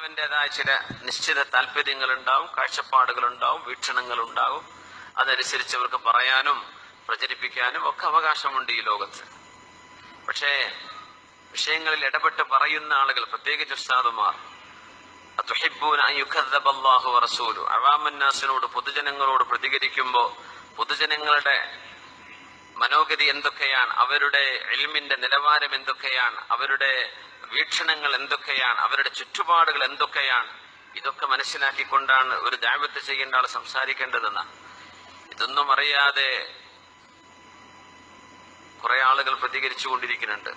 അവനവന്റേതായ ചില നിശ്ചിത താല്പര്യങ്ങളുണ്ടാവും കാഴ്ചപ്പാടുകളുണ്ടാവും വീക്ഷണങ്ങളുണ്ടാവും. അതനുസരിച്ച് അവർക്ക് പറയാനും പ്രചരിപ്പിക്കാനും ഒക്കെ അവകാശമുണ്ട് ഈ ലോകത്ത്. പക്ഷേ വിഷയങ്ങളിൽ ഇടപെട്ട് പറയുന്ന ആളുകൾ പ്രത്യേകിച്ച് ഉസ്താദുമാർ അവാമന്നാസിനോട് പൊതുജനങ്ങളോട് പ്രതികരിക്കുമ്പോൾ പൊതുജനങ്ങളുടെ മനോഗതി എന്തൊക്കെയാണ്? അവരുടെ എൽമിന്റെ നിലവാരം എന്തൊക്കെയാണ്? അവരുടെ വീക്ഷണങ്ങൾ എന്തൊക്കെയാണ്? അവരുടെ ചുറ്റുപാടുകൾ എന്തൊക്കെയാണ്? ഇതൊക്കെ മനസ്സിലാക്കിക്കൊണ്ടാണ് ഒരു ദാവത്ത് ചെയ്യേണ്ട ആൾ സംസാരിക്കേണ്ടതെന്ന. ഇതൊന്നും അറിയാതെ കുറെ ആളുകൾ പ്രതികരിച്ചു കൊണ്ടിരിക്കുന്നുണ്ട്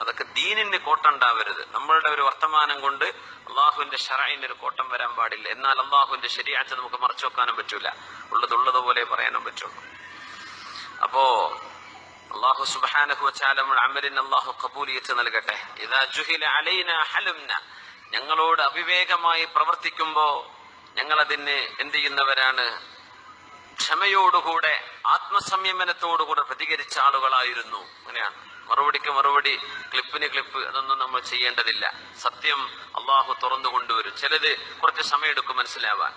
അതൊക്കെ ദീനിന് കോട്ടുണ്ടാവരുത്. നമ്മളുടെ ഒരു വർത്തമാനം കൊണ്ട് അള്ളാഹുവിന്റെ ഷറൈന് ഒരു കോട്ടം വരാൻ പാടില്ല. എന്നാൽ അള്ളാഹുവിന്റെ ശരിയാഴ്ച നമുക്ക് മറച്ചു വെക്കാനും പറ്റൂല. ഉള്ളതുള്ളതുപോലെ പറയാനും പറ്റുള്ളൂ. അപ്പോ അള്ളാഹു സുബാനഹു വച്ചാലും അമലിന് അള്ളാഹു കബൂലിയത്ത് നൽകട്ടെ. ഇതാ ജുഹില അലൈന ഹലുംന. ഞങ്ങളോട് അവിവേകമായി പ്രവർത്തിക്കുമ്പോ ഞങ്ങൾ അതിന് എന്ത് ചെയ്യുന്നവരാണ്? ക്ഷമയോടുകൂടെ ആത്മസംയമനത്തോടുകൂടെ പ്രതികരിച്ച ആളുകളായിരുന്നു. അങ്ങനെയാണ്. മറുപടിക്ക് മറുപടി ക്ലിപ്പിന് ക്ലിപ്പ് അതൊന്നും നമ്മൾ ചെയ്യേണ്ടതില്ല. സത്യം അള്ളാഹു തുറന്നു കൊണ്ടുവരും. ചിലത് കുറച്ച് സമയമെടുക്കും മനസ്സിലാവാൻ.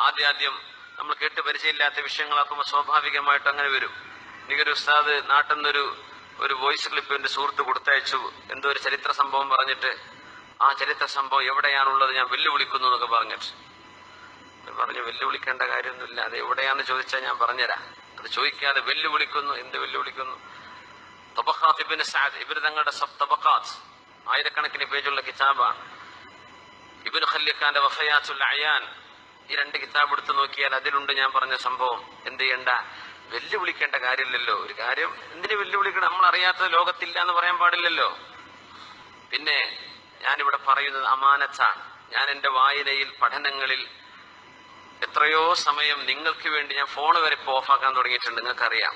ആദ്യാദ്യം നമ്മൾ കേട്ട് പരിചയമില്ലാത്ത വിഷയങ്ങളാക്കുമ്പോൾ സ്വാഭാവികമായിട്ട് അങ്ങനെ വരും. എനിക്കൊരു ഉസ്താദ് നാട്ടിൽ നിന്നൊരു ഒരു വോയിസ് ക്ലിപ്പ് എന്റെ സുഹൃത്ത് കൊടുത്തയച്ചു. എന്തോ ഒരു ചരിത്ര സംഭവം പറഞ്ഞിട്ട് ആ ചരിത്ര സംഭവം എവിടെയാണുള്ളത്? ഞാൻ വെല്ലുവിളിക്കുന്നു എന്നൊക്കെ പറഞ്ഞിട്ട്. പറഞ്ഞു വെല്ലുവിളിക്കേണ്ട കാര്യമൊന്നുമില്ല. അത് എവിടെയാന്ന് ചോദിച്ചാൽ ഞാൻ പറഞ്ഞുതരാം. അത് ചോദിക്കാതെ വെല്ലുവിളിക്കുന്നു. എന്ത് വെല്ലുവിളിക്കുന്നു? തബഖാത്ത് ഇബ്നു സഅദ് ഇവർ തങ്ങളുടെ സബ് തബഖാത്ത്. ആയിരക്കണക്കിന് പേജുള്ള കിതാബാണ്. ഇബ്നു ഖല്ലിഖാന്റെ വഫയാത്തുൽ അയാൻ ഈ രണ്ട് കിതാബ് എടുത്തു നോക്കിയാൽ അതിലുണ്ട് ഞാൻ പറഞ്ഞ സംഭവം. എന്ത് ചെയ്യണ്ട? വെല്ലുവിളിക്കേണ്ട കാര്യമില്ലല്ലോ. ഒരു കാര്യം എന്തിനു വെല്ലുവിളിക്കണം? നമ്മൾ അറിയാത്ത ലോകത്തില്ല എന്ന് പറയാൻ പാടില്ലല്ലോ. പിന്നെ ഞാനിവിടെ പറയുന്നത് അമാനത്താണ്. ഞാൻ എന്റെ വായനയിൽ പഠനങ്ങളിൽ എത്രയോ സമയം നിങ്ങൾക്ക് വേണ്ടി ഞാൻ ഫോൺ വരെ ഇപ്പോൾ ഓഫാക്കാൻ തുടങ്ങിയിട്ടുണ്ട്. നിങ്ങൾക്കറിയാം.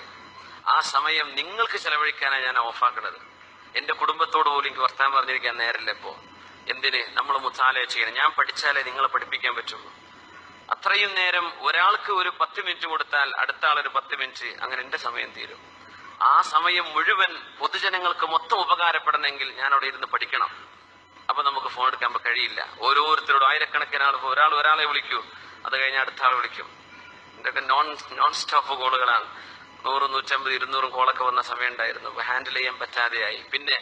ആ സമയം നിങ്ങൾക്ക് ചെലവഴിക്കാനാണ് ഞാൻ ഓഫാക്കുന്നത് എന്റെ കുടുംബത്തോട് പോലും എനിക്ക് വർത്താൻ പറഞ്ഞിരിക്കാൻ നേരമില്ല ഇപ്പോ. എന്തിന്? നമ്മൾ മുത്താലയ ചെയ്യണം. ഞാൻ പഠിച്ചാലേ നിങ്ങളെ പഠിപ്പിക്കാൻ പറ്റുള്ളൂ. അത്രയും നേരം ഒരാൾക്ക് ഒരു പത്ത് മിനിറ്റ് കൊടുത്താൽ അടുത്ത ആൾ ഒരു പത്ത് മിനിറ്റ് അങ്ങനെ എന്റെ സമയം തീരും. ആ സമയം മുഴുവൻ പൊതുജനങ്ങൾക്ക് മൊത്തം ഉപകാരപ്പെടണമെങ്കിൽ ഞാൻ അവിടെ ഇരുന്ന് പഠിക്കണം. അപ്പൊ നമുക്ക് ഫോൺ എടുക്കാൻ കഴിയില്ല. ഓരോരുത്തരോടും ആയിരക്കണക്കിന് ആൾ ഒരാൾ ഒരാളെ വിളിക്കൂ. അത് കഴിഞ്ഞ് അടുത്ത ആൾ വിളിക്കും. ഇതൊക്കെ നോൺ നോൺ സ്റ്റോപ്പ് കോളുകളാണ് നൂറ് നൂറ്റമ്പത് ഇരുന്നൂറും കോളൊക്കെ വന്ന സമയം ഉണ്ടായിരുന്നു. ഹാൻഡിൽ ചെയ്യാൻ പറ്റാതെയായി. പിന്നെ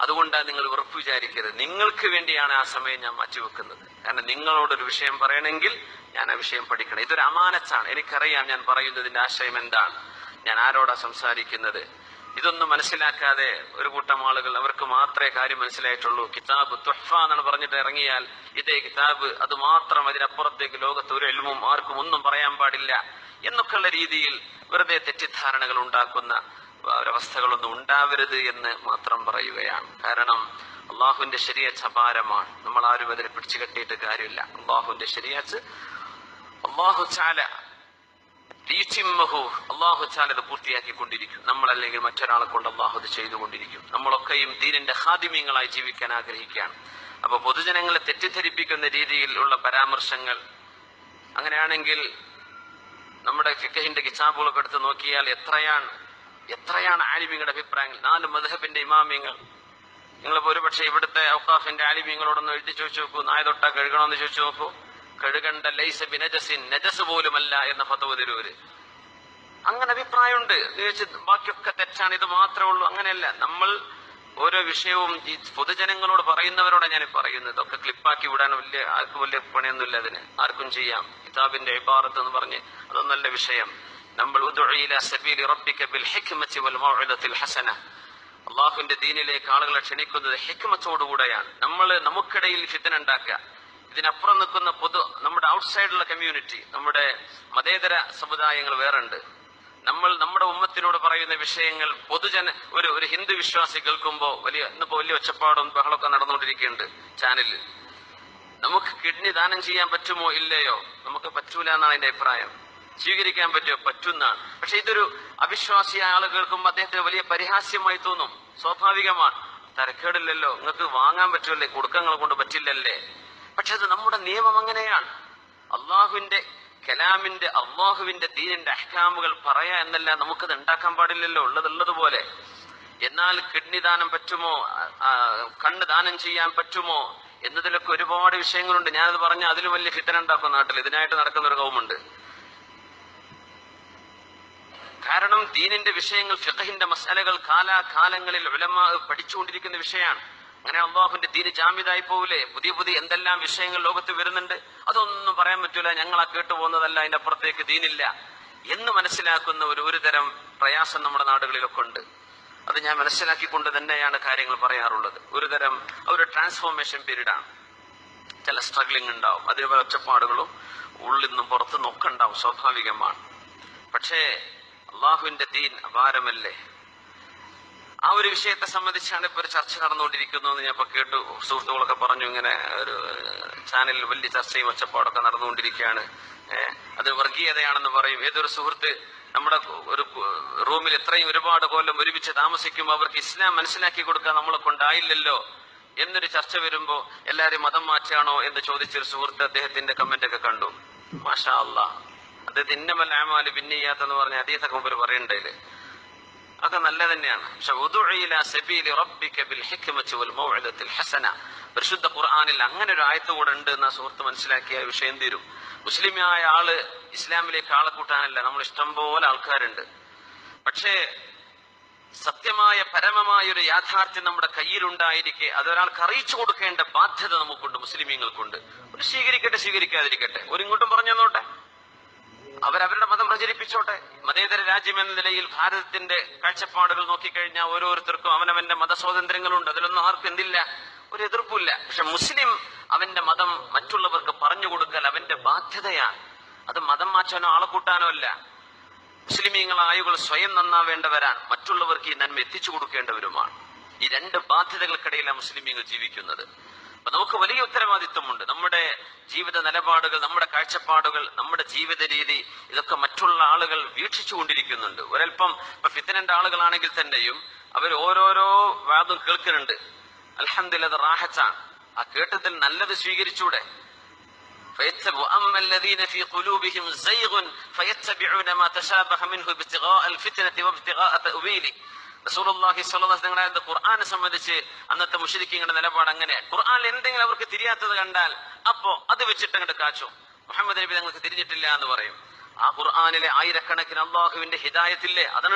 അതുകൊണ്ടാണ് നിങ്ങൾ ഉറപ്പ് വിചാരിക്കരുത്. നിങ്ങൾക്ക് വേണ്ടിയാണ് ആ സമയം ഞാൻ മാറ്റിവെക്കുന്നത്. കാരണം നിങ്ങളോടൊരു വിഷയം പറയണമെങ്കിൽ ഞാൻ ആ വിഷയം പഠിക്കണം. ഇതൊരു അമാനത്താണ്. എനിക്കറിയാം ഞാൻ പറയുന്നതിന്റെ ആശയം എന്താണ്. ഞാൻ ആരോടാ സംസാരിക്കുന്നത്? ഇതൊന്നും മനസ്സിലാക്കാതെ ഒരു കൂട്ടം ആളുകൾ അവർക്ക് മാത്രമേ കാര്യം മനസ്സിലായിട്ടുള്ളൂ. കിതാബ് തുഹ്ഫ എന്നാണ് പറഞ്ഞിട്ട് ഇറങ്ങിയാൽ ഇതേ കിതാബ് അത് മാത്രം അതിനപ്പുറത്തേക്ക് ലോകത്ത് ഒരു എൽമും ആർക്കും ഒന്നും പറയാൻ പാടില്ല. എന്നൊക്കെയുള്ള രീതിയിൽ വെറുതെ തെറ്റിദ്ധാരണകൾ ഉണ്ടാക്കുന്ന ഒരവസ്ഥകളൊന്നും ഉണ്ടാവരുത് എന്ന് മാത്രം പറയുകയാണ്. കാരണം അള്ളാഹുവിന്റെ ശരിയച്ച് അപാരമാണ്. നമ്മൾ ആരും അതിനെ പിടിച്ചു കെട്ടിയിട്ട് കാര്യമില്ല. അള്ളാഹുവിന്റെ ശരിയച്ച് അള്ളാഹു ചാല അള്ളാഹു ചാല അത് പൂർത്തിയാക്കിക്കൊണ്ടിരിക്കും. നമ്മളല്ലെങ്കിൽ മറ്റൊരാളെ കൊണ്ട് അള്ളാഹു ഇത് ചെയ്തുകൊണ്ടിരിക്കും. നമ്മളൊക്കെയും ദീനിന്റെ ഹാദിമ്യങ്ങളായി ജീവിക്കാൻ ആഗ്രഹിക്കുകയാണ്. അപ്പൊ പൊതുജനങ്ങളെ തെറ്റിദ്ധരിപ്പിക്കുന്ന രീതിയിലുള്ള പരാമർശങ്ങൾ അങ്ങനെയാണെങ്കിൽ നമ്മുടെ ഫിക്കഹിന്റെ കിതാബുകളൊക്കെ എടുത്ത് നോക്കിയാൽ എത്രയാണ് എത്രയാണ് ആലിമ്യങ്ങളുടെ അഭിപ്രായങ്ങൾ? നാല് മധുഹബിന്റെ ഇമാമ്യങ്ങൾ. നിങ്ങളിപ്പോ ഒരുപക്ഷെ ഇവിടുത്തെ ഔക്കാഫിന്റെ ആലിമ്യങ്ങളോടൊന്ന് എഴുതി ചോദിച്ചു നോക്കൂ. നായ തൊട്ട കഴുകണമെന്ന് ചോദിച്ചു നോക്കൂ. കഴുകണ്ട ലൈസ ബിനജസിൻ നജസ് പോലുമല്ല എന്ന ഫതവ് തിരൂര്. അങ്ങനെ അഭിപ്രായമുണ്ട്. ബാക്കിയൊക്കെ തെറ്റാണ്. ഇത് മാത്രമേ ഉള്ളൂ. അങ്ങനെയല്ല. നമ്മൾ ഓരോ വിഷയവും ഈ പൊതുജനങ്ങളോട് പറയുന്നവരോടാണ് ഞാൻ പറയുന്നത്. ഇതൊക്കെ ക്ലിപ്പാക്കി വിടാൻ വലിയ ആർക്കും വലിയ പണിയൊന്നുമില്ല അതിന്. ആർക്കും ചെയ്യാം. കിതാബിന്റെ ഇബാറത്ത് എന്ന് പറഞ്ഞ് അതൊന്നല്ല വിഷയം. നമ്മൾ അള്ളാഹുവിന്റെ ദീനിലേക്ക് ആളുകളെ ക്ഷണിക്കുന്നത് ഹെക്മത്തോടുകൂടെയാണ്. നമ്മൾ നമുക്കിടയിൽ ഫിത്തന ഉണ്ടാക്കുക. ഇതിനപ്പുറം നിൽക്കുന്ന പൊതു നമ്മുടെ ഔട്ട്സൈഡുള്ള കമ്മ്യൂണിറ്റി നമ്മുടെ മതേതര സമുദായങ്ങൾ വേറുണ്ട്. നമ്മൾ നമ്മുടെ ഉമ്മത്തിനോട് പറയുന്ന വിഷയങ്ങൾ പൊതുജന ഒരു ഒരു ഹിന്ദു വിശ്വാസി കേൾക്കുമ്പോൾ വലിയ ഇന്നിപ്പോ വലിയ ഒച്ചപ്പാടും ബഹളമൊക്കെ നടന്നുകൊണ്ടിരിക്കുന്നുണ്ട് ചാനലിൽ. നമുക്ക് കിഡ്നി ദാനം ചെയ്യാൻ പറ്റുമോ ഇല്ലയോ? നമുക്ക് പറ്റൂല എന്നാണ് അതിന്റെ അഭിപ്രായം. സ്വീകരിക്കാൻ പറ്റുമോ പറ്റുന്നതാണ്. പക്ഷെ ഇതൊരു അവിശ്വാസിയായ ആൾ കേൾക്കുമ്പോൾ അദ്ദേഹത്തിന് വലിയ പരിഹാസ്യമായി തോന്നും. സ്വാഭാവികമാണ്. തരക്കേടില്ലല്ലോ. നിങ്ങൾക്ക് വാങ്ങാൻ പറ്റുമല്ലേ കൊടുക്കങ്ങൾ കൊണ്ട് പറ്റില്ലല്ലേ? പക്ഷെ അത് നമ്മുടെ നിയമം അങ്ങനെയാണ്. അള്ളാഹുവിന്റെ കലാമിന്റെ അള്ളാഹുവിന്റെ ദീനിന്റെ അഹ്കാമുകൾ പറയാ എന്നല്ല നമുക്കത് ഉണ്ടാക്കാൻ പാടില്ലല്ലോ. ഉള്ളതുള്ളതുപോലെ. എന്നാൽ കിഡ്നി ദാനം പറ്റുമോ? കണ്ണ് ദാനം ചെയ്യാൻ പറ്റുമോ? എന്നതിലൊക്കെ ഒരുപാട് വിഷയങ്ങളുണ്ട്. ഞാനത് പറഞ്ഞ അതിലും വലിയ ഫിത്തന നാട്ടിൽ. ഇതിനായിട്ട് നടക്കുന്ന ഒരു കൗമുണ്ട്. കാരണം ദീനിന്റെ വിഷയങ്ങൾ ഫിഖഹിന്റെ മസാലകൾ കാലാകാലങ്ങളിൽ ഉലമാ പഠിച്ചുകൊണ്ടിരിക്കുന്ന വിഷയമാണ്. അങ്ങനെ അള്ളാഹുന്റെ ദീന് ജാമ്യതായി പോവില്ലേ? പുതിയ പുതിയ എന്തെല്ലാം വിഷയങ്ങൾ ലോകത്ത് വരുന്നുണ്ട്? അതൊന്നും പറയാൻ പറ്റൂല. ഞങ്ങൾ ആ കേട്ടു പോകുന്നതല്ല അതിന്റെ അപ്പുറത്തേക്ക് ദീനില്ല. എന്ന് മനസ്സിലാക്കുന്ന ഒരു ഒരു തരം പ്രയാസം നമ്മുടെ നാടുകളിലൊക്കെ ഉണ്ട്. അത് ഞാൻ മനസ്സിലാക്കിക്കൊണ്ട് തന്നെയാണ് കാര്യങ്ങൾ പറയാറുള്ളത്. ഒരു തരം ഒരു ട്രാൻസ്ഫോർമേഷൻ പീരീഡാണ് ചില സ്ട്രഗ്ലിംഗ് ഉണ്ടാവും. അതേപോലെ ഒച്ചപ്പാടുകളും ഉള്ളിൽ നിന്നും പുറത്തുനിന്നും ഒക്കെ ഉണ്ടാവും സ്വാഭാവികമാണ്. പക്ഷേ അള്ളാഹുവിന്റെ ദീൻ അപാരമല്ലേ? ആ ഒരു വിഷയത്തെ സംബന്ധിച്ചാണ് ഇപ്പൊ ഒരു ചർച്ച നടന്നുകൊണ്ടിരിക്കുന്നു എന്ന് ഞാൻ ഇപ്പൊ കേട്ടു. സുഹൃത്തുക്കളൊക്കെ പറഞ്ഞു ഇങ്ങനെ ഒരു ചാനലിൽ വലിയ ചർച്ചയും ഒച്ചപ്പാടൊക്കെ നടന്നുകൊണ്ടിരിക്കുകയാണ്. അത് വർഗീയതയാണെന്ന് പറയും. ഏതൊരു സുഹൃത്ത് നമ്മുടെ ഒരു റൂമിൽ ഇത്രയും ഒരുപാട് കൊല്ലം ഒരുമിച്ച് താമസിക്കുമ്പോൾ അവർക്ക് ഇസ്ലാം മനസ്സിലാക്കി കൊടുക്കാൻ നമ്മളെ കൊണ്ടായില്ലല്ലോ എന്നൊരു ചർച്ച വരുമ്പോ എല്ലാരും മതം മാറ്റാണോ എന്ന് ചോദിച്ചൊരു സുഹൃത്ത് അദ്ദേഹത്തിന്റെ കമന്റ് ഒക്കെ കണ്ടു. മാഷാ അല്ലാ അദ്ദേഹം ഇന്നമൽ ആമാൽ പിന്നെയ്യാത്തെന്ന് പറഞ്ഞ അതീതൊക്കെ മുമ്പ് പറയണ്ടതിൽ അതൊക്കെ നല്ല തന്നെയാണ്. പക്ഷെ പരിശുദ്ധ ഖുർആാനിൽ അങ്ങനെ ഒരു ആയത്ത് കൂടെ ഉണ്ട് എന്ന സുഹൃത്ത് മനസ്സിലാക്കിയ വിഷയം തീരും. മുസ്ലിമായ ആൾ ഇസ്ലാമിലേക്ക് ആളെ കൂട്ടാനല്ല. നമ്മൾ ഇഷ്ടം പോലെ ആൾക്കാരുണ്ട്. പക്ഷേ സത്യമായ പരമമായ ഒരു യാഥാർത്ഥ്യം നമ്മുടെ കയ്യിലുണ്ടായിരിക്കെ അതൊരാൾക്ക് അറിയിച്ചു കൊടുക്കേണ്ട ബാധ്യത നമുക്കുണ്ട് മുസ്ലിമീങ്ങൾക്കുണ്ട്. ഒരു സ്വീകരിക്കട്ടെ സ്വീകരിക്കാതിരിക്കട്ടെ. ഒരു ഇങ്ങോട്ടും പറഞ്ഞു തന്നോട്ടെ അവരവരുടെ മതം പ്രചരിപ്പിച്ചോട്ടെ. മതേതര രാജ്യം എന്ന നിലയിൽ ഭാരതത്തിന്റെ കാഴ്ചപ്പാടുകൾ നോക്കിക്കഴിഞ്ഞാൽ ഓരോരുത്തർക്കും അവനവന്റെ മതസ്വാതന്ത്ര്യങ്ങളുണ്ട്. അതിലൊന്നും ആർക്കും എന്തില്ല? ഒരു എതിർപ്പില്ല പക്ഷെ മുസ്ലിം അവന്റെ മതം മറ്റുള്ളവർക്ക് പറഞ്ഞു കൊടുക്കൽ അവന്റെ ബാധ്യതയാണ്. അത് മതം മാറ്റാനോ ആളെ കൂട്ടാനോ അല്ല. മുസ്ലിമീങ്ങളായുകൾ സ്വയം നന്നാവേണ്ടവരാണ്. മറ്റുള്ളവർക്ക് ഈ നന്മ എത്തിച്ചു കൊടുക്കേണ്ടവരുമാണ്. ഈ രണ്ട് ബാധ്യതകൾക്കിടയിലാണ് മുസ്ലിമീങ്ങൾ ജീവിക്കുന്നത്. അപ്പൊ നമുക്ക് വലിയ ഉത്തരവാദിത്വമുണ്ട് നമ്മുടെ ജീവിത നിലപാടുകൾ നമ്മുടെ കാഴ്ചപ്പാടുകൾ നമ്മുടെ ജീവിത രീതി ഇതൊക്കെ മറ്റുള്ള ആളുകൾ വീക്ഷിച്ചു കൊണ്ടിരിക്കുന്നുണ്ട് ഒരൽപ്പം ഇപ്പൊ ഫിത്തനന്റെ ആളുകളാണെങ്കിൽ തന്നെയും അവർ ഓരോരോ വാദം കേൾക്കുന്നുണ്ട് അലഹദില്ല അത് റാഹച്ചാണ് ആ കേട്ടതിൽ നല്ലത് സ്വീകരിച്ചൂടെ فيتبع أما الذين في قلوبهم زيغ فيتبعون ما تشابه منه ابتغاء الفتنة وابتغاء تأويله അലൈഹി വസല്ലം ഖുർആനെ സംബന്ധിച്ച് അന്നത്തെ മുശ്രിക്കീങ്ങളുടെ നിലപാട് അങ്ങനെ. ഖുർആനിൽ എന്തെങ്കിലും അവർക്ക് തിരിയാത്തത് കണ്ടാൽ അപ്പോ അത് വെച്ചിട്ട് അങ്ങോട്ട് കാച്ചു. മുഹമ്മദ് നബി നിങ്ങൾക്ക് തിരിഞ്ഞിട്ടില്ല എന്ന് പറയും. ആ ഖുർആാനിലെ ആയിരക്കണക്കിന് അള്ളാഹുവിന്റെ ഹിദായത്തില്ലേ? അത്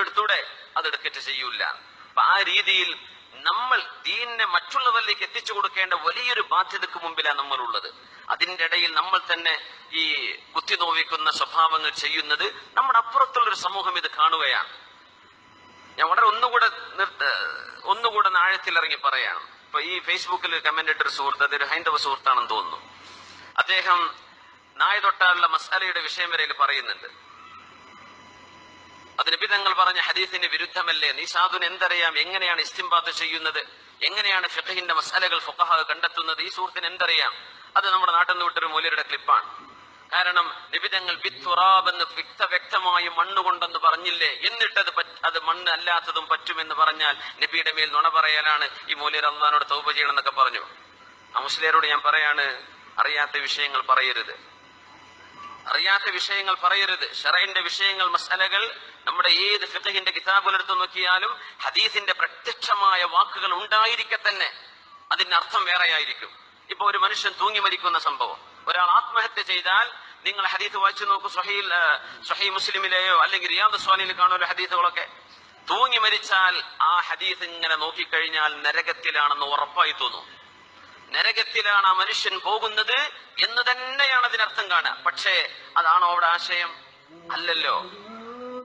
അതെടുക്കറ്റ് ചെയ്യൂല. അപ്പൊ ആ രീതിയിൽ നമ്മൾ ദീനിനെ മറ്റുള്ളവരിലേക്ക് എത്തിച്ചു കൊടുക്കേണ്ട വലിയൊരു ബാധ്യതക്ക് മുമ്പിലാണ് നമ്മളുള്ളത്. അതിന്റെ ഇടയിൽ നമ്മൾ തന്നെ ഈ കുത്തി നോവിക്കുന്ന സ്വഭാവങ്ങൾ ചെയ്യുന്നത് നമ്മുടെ അപ്പുറത്തുള്ള ഒരു സമൂഹം ഇത് കാണുകയാണ്. ഞാൻ വളരെ ഒന്നുകൂടെ ഒന്നുകൂടെ ആഴത്തിൽ ഇറങ്ങി പറയാണ് ഇപ്പൊ ഈ ഫേസ്ബുക്കിൽ കമന്റ് ഇട്ടൊരു സുഹൃത്ത് അതൊരു ഹൈന്ദവ സുഹൃത്താണെന്ന് തോന്നുന്നു. അദ്ദേഹം നായ തൊട്ടാലുള്ള മസാലയുടെ വിഷയം വരെയിൽ പറയുന്നുണ്ട്. അത് നബി തങ്ങൾ പറഞ്ഞ ഹദീസിന് വിരുദ്ധമല്ലേ? നീ സാധുന് എന്തറിയാം? എങ്ങനെയാണ് ഇസ്തിംബാത്ത് ചെയ്യുന്നത്? എങ്ങനെയാണ് ഫിഖഹിന്റെ മസാലകൾ ഫുഖഹ കണ്ടെത്തുന്നത്? ഈ സുഹൃത്തിന് എന്തറിയാം? അത് നമ്മുടെ നാട്ടിൽ നിന്ന് വിട്ടൊരു മൂല്യരുടെ ക്ലിപ്പാണ് കാരണം നിബിതങ്ങൾ വിത്തുറാബെന്ന് വ്യക്ത വ്യക്തമായി മണ്ണ് കൊണ്ടെന്ന് പറഞ്ഞില്ലേ? എന്നിട്ടത് അത് മണ്ണ് അല്ലാത്തതും പറ്റുമെന്ന് പറഞ്ഞാൽ നബിയുടെ മേൽ നുണ പറയാനാണ് ഈ മൂല്യർ അള്ളഹാനോട് തൗപ ചെയ്യണം എന്നൊക്കെ പറഞ്ഞു. ആ മുസ്ലിയരോട് ഞാൻ പറയാണ് അറിയാത്ത വിഷയങ്ങൾ പറയരുത്. അറിയാത്ത വിഷയങ്ങൾ പറയരുത്. ഷറൈന്റെ വിഷയങ്ങൾ മസലകൾ നമ്മുടെ ഏത് ഫിഖഹിന്റെ കിതാബുകൾ നോക്കിയാലും ഹദീസിന്റെ പ്രത്യക്ഷമായ വാക്കുകൾ ഉണ്ടായിരിക്കെ തന്നെ. അതിന്റെ അർത്ഥം വേറെയായിരിക്കും. ഇപ്പൊ ഒരു മനുഷ്യൻ തൂങ്ങി മരിക്കുന്ന സംഭവം. ഒരാൾ ആത്മഹത്യ ചെയ്താൽ നിങ്ങൾ ഹദീത്ത് വായിച്ചു നോക്കൂ സഹീൽ സഹീ മുസ്ലിമിലെയോ അല്ലെങ്കിൽ റിയാദ് സ്വാലിയിൽ കാണുമല്ലോ ഹദീത്തുകളൊക്കെ തൂങ്ങി മരിച്ചാൽ ആ ഹദീസ് ഇങ്ങനെ നോക്കിക്കഴിഞ്ഞാൽ നരകത്തിലാണെന്ന് ഉറപ്പായി തോന്നും. നരകത്തിലാണ് ആ മനുഷ്യൻ പോകുന്നത് എന്ന് തന്നെയാണ് അതിനർത്ഥം കാണുക. പക്ഷേ അതാണോ അവിടെ ആശയം? അല്ലല്ലോ.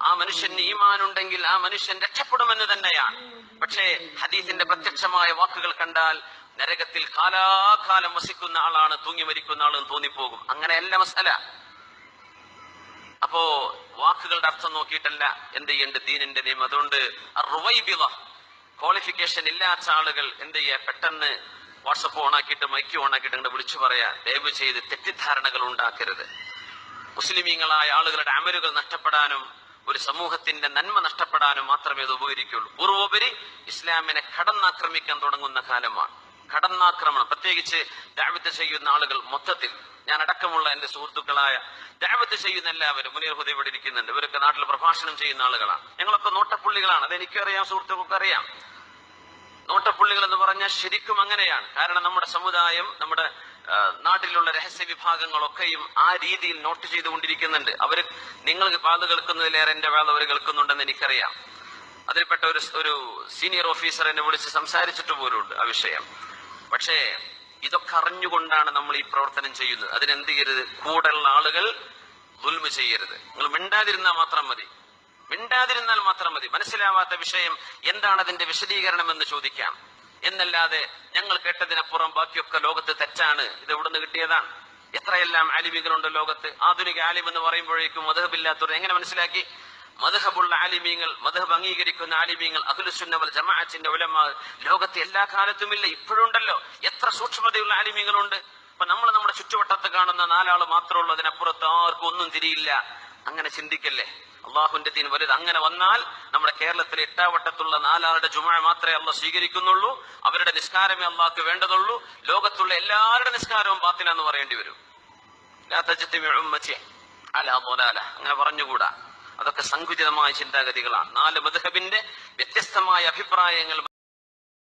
ആ മനുഷ്യന് ഈമാനുണ്ടെങ്കിൽ ആ മനുഷ്യൻ രക്ഷപ്പെടുമെന്ന് തന്നെയാണ്. പക്ഷേ ഹദീസിന്റെ പ്രത്യക്ഷമായ വാക്കുകൾ കണ്ടാൽ നരകത്തിൽ കാലാകാലം വസിക്കുന്ന ആളാണ് തൂങ്ങി മരിക്കുന്ന ആളെന്ന് തോന്നിപ്പോകും. അങ്ങനെയല്ല മസല. അപ്പോ വാക്കുകളുടെ അർത്ഥം നോക്കിയിട്ടല്ല എന്ത് ചെയ്യേണ്ട ദീനിന്റെ നിയമം. അതുകൊണ്ട് ക്വാളിഫിക്കേഷൻ ഇല്ലാത്ത ആളുകൾ എന്ത് ചെയ്യുക? പെട്ടെന്ന് വാട്സപ്പ് ഓണാക്കിയിട്ട് മൈക്ക് ഓണാക്കിയിട്ട് ഇങ്ങനെ വിളിച്ചു പറയാ. ദയവ് ചെയ്ത് തെറ്റിദ്ധാരണകൾ ഉണ്ടാക്കരുത്. മുസ്ലിമീങ്ങളായ ആളുകളുടെ അമലുകൾ നഷ്ടപ്പെടാനും ഒരു സമൂഹത്തിന്റെ നന്മ നഷ്ടപ്പെടാനും മാത്രമേ ഇത് ഉപകരിക്കുള്ളൂ. പൂർവോപരി ഇസ്ലാമിനെ കടന്നാക്രമിക്കാൻ തുടങ്ങുന്ന കാലമാണ്. കടന്നാക്രമണം. പ്രത്യേകിച്ച് ദാവത്ത് ചെയ്യുന്ന ആളുകൾ മൊത്തത്തിൽ ഞാൻ അടക്കമുള്ള എന്റെ സുഹൃത്തുക്കളായ ദാവത്ത് ചെയ്യുന്ന എല്ലാവരും മുനീർ ഹുദ ഇവിടെ ഇരിക്കുന്നുണ്ട്. ഇവരൊക്കെ നാട്ടിൽ പ്രഭാഷണം ചെയ്യുന്ന ആളുകളാണ്. ഞങ്ങളൊക്കെ നോട്ടപ്പുള്ളികളാണ്. അത് എനിക്കറിയാം സുഹൃത്തുക്കൾക്ക് അറിയാം നോട്ടപ്പുള്ളികൾ എന്ന് പറഞ്ഞാൽ ശരിക്കും അങ്ങനെയാണ്. കാരണം നമ്മുടെ സമുദായം നമ്മുടെ നാട്ടിലുള്ള രഹസ്യ വിഭാഗങ്ങളൊക്കെയും ആ രീതിയിൽ നോട്ട് ചെയ്തുകൊണ്ടിരിക്കുന്നുണ്ട്. അവർ നിങ്ങൾ വാത് കേൾക്കുന്നതിലേറെ എന്റെ വേള അവർ കേൾക്കുന്നുണ്ടെന്ന് എനിക്കറിയാം. അതിൽപ്പെട്ട ഒരു ഒരു സീനിയർ ഓഫീസർ എന്നെ വിളിച്ച് സംസാരിച്ചിട്ട് പോലുണ്ട് ആ വിഷയം. പക്ഷേ ഇതൊക്കെ അറിഞ്ഞുകൊണ്ടാണ് നമ്മൾ ഈ പ്രവർത്തനം ചെയ്യുന്നത്. അതിനെന്ത് ചെയ്യരുത്? കൂടെയുള്ള ആളുകൾ ദുൽമ ചെയ്യരുത്. നിങ്ങൾ മിണ്ടാതിരുന്നാൽ മാത്രം മതി. മിണ്ടാതിരുന്നാൽ മാത്രം മതി. മനസ്സിലാവാത്ത വിഷയം എന്താണ് അതിന്റെ വിശദീകരണം എന്ന് ചോദിക്കാം. എന്നല്ലാതെ ഞങ്ങൾ കേട്ടതിനപ്പുറം ബാക്കിയൊക്കെ ലോകത്ത് തെറ്റാണ്. ഇത് എവിടുന്ന് കിട്ടിയതാണ്? എത്രയെല്ലാം ആലിമികളുണ്ട് ലോകത്ത്? ആധുനിക ആലിം എന്ന് പറയുമ്പോഴേക്കും മധുഹബില്ലാത്തവർ എങ്ങനെ മനസ്സിലാക്കി? മധഹബുള്ള ആലിമീങ്ങൾ മധഹബ് അംഗീകരിക്കുന്ന ആലിമീങ്ങൾ അഖുലുസുന്നവൽ ജമാഅത്തിന്റെ ഉലമ ലോകത്തെ എല്ലാ കാലത്തും ഇല്ല ഇപ്പോഴുണ്ടല്ലോ എത്ര സൂക്ഷ്മതയുള്ള ആലിമീങ്ങളുണ്ട്. അപ്പൊ നമ്മൾ നമ്മുടെ ചുറ്റുവട്ടത്ത് കാണുന്ന നാലാൾ മാത്രമേ ഉള്ളൂ അതിനപ്പുറത്ത് ആർക്കും ഒന്നും തിരിയില്ല. അങ്ങനെ ചിന്തിക്കല്ലേ? അള്ളാഹുന്റെ ദീൻ വലുത് അങ്ങനെ വന്നാൽ നമ്മുടെ കേരളത്തിലെ എട്ടാവട്ടത്തുള്ള നാലാളുടെ ജുമാ മാത്രമേ അള്ള സ്വീകരിക്കുന്നുള്ളൂ. അവരുടെ നിസ്കാരമേ അള്ളാഹ്ക്ക് വേണ്ടതുള്ളൂ. ലോകത്തുള്ള എല്ലാവരുടെ നിസ്കാരവും പാത്തിനാന്ന് പറയേണ്ടി വരും. അങ്ങനെ പറഞ്ഞുകൂടാ. അതൊക്കെ സങ്കുചിതമായ ചിന്താഗതികളാണ്. നാല് മധുഹബിന്റെ വ്യത്യസ്തമായ അഭിപ്രായങ്ങൾ